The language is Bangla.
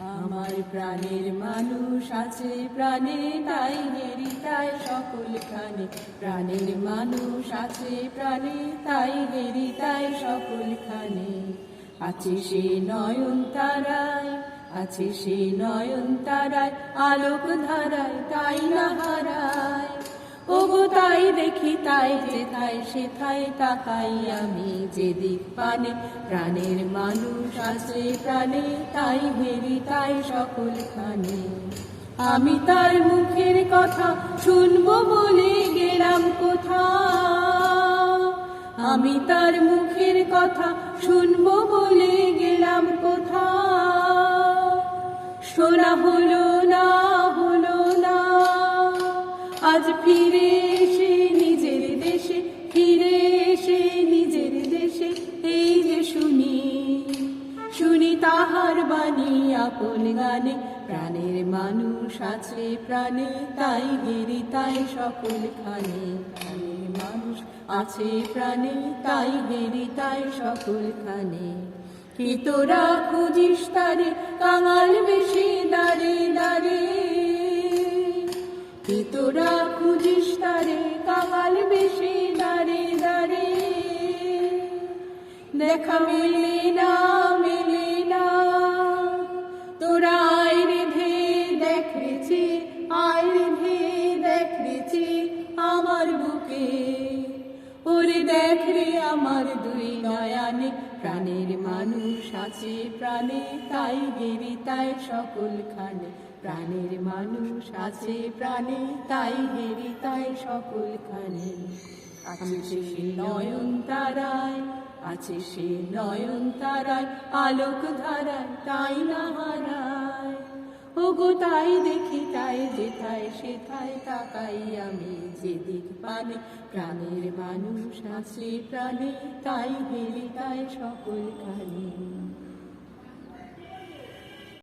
আমার প্রাণের মানুষ আছে, প্রাণে তাই হেরি তাই সকল খানে। প্রাণের মানুষ আছে, প্রাণে তাই হেরি তাই সকল খানে। আছে সে নয়ন তারায়, আছে সে নয়ন তারায় আলোক ধারায় তাই দেখি তাই যে তাই সেথাই তাকাই আমি যেদিক পানে। প্রাণের মানুষ আছে প্রাণে, তাই হেরি তাই সকল খানে। আমি তার মুখের কথা শুনব বলে গেলাম কোথা? আমি তার মুখের কথা শুনব বলে গেলাম কোথা? শোনা হলো না হলো না, আজ ফিরে বাণী আপন গানে, প্রাণের মানুষ আছে প্রাণে, তাই হেরি তাই সকল খানে। প্রাণের মানুষ আছে প্রাণে, তাই হেরি তাই সকল খানে। কি তোরা খুঁজিস তারে, কাঙাল বেশি দাঁড়ে দাঁড়ে? কি তোরা খুঁজিস তারে, কাঙাল বেশি দাঁড়ে দাঁড়ে? দেখা মেলে না আমার ওরে দেখ রে আমার দুই নয়ানে প্রাণের মানুষ আছে প্রাণে তাই গেরি তাই সকল খানে। প্রাণের মানুষ আছে প্রাণে তাই হেরি তাই সকল খানে। আছে সে নয়ন তারায় আছে সে নয়ন তারায় আলোক ধারায় তাই না হারায়। ওগো, তাই দেখি, তাই যেথায়, সেথায় তাকাই আমি। যে দিক পানে প্রাণের মানুষ আছে প্রাণে, তাই হেরি তাই সকল খানে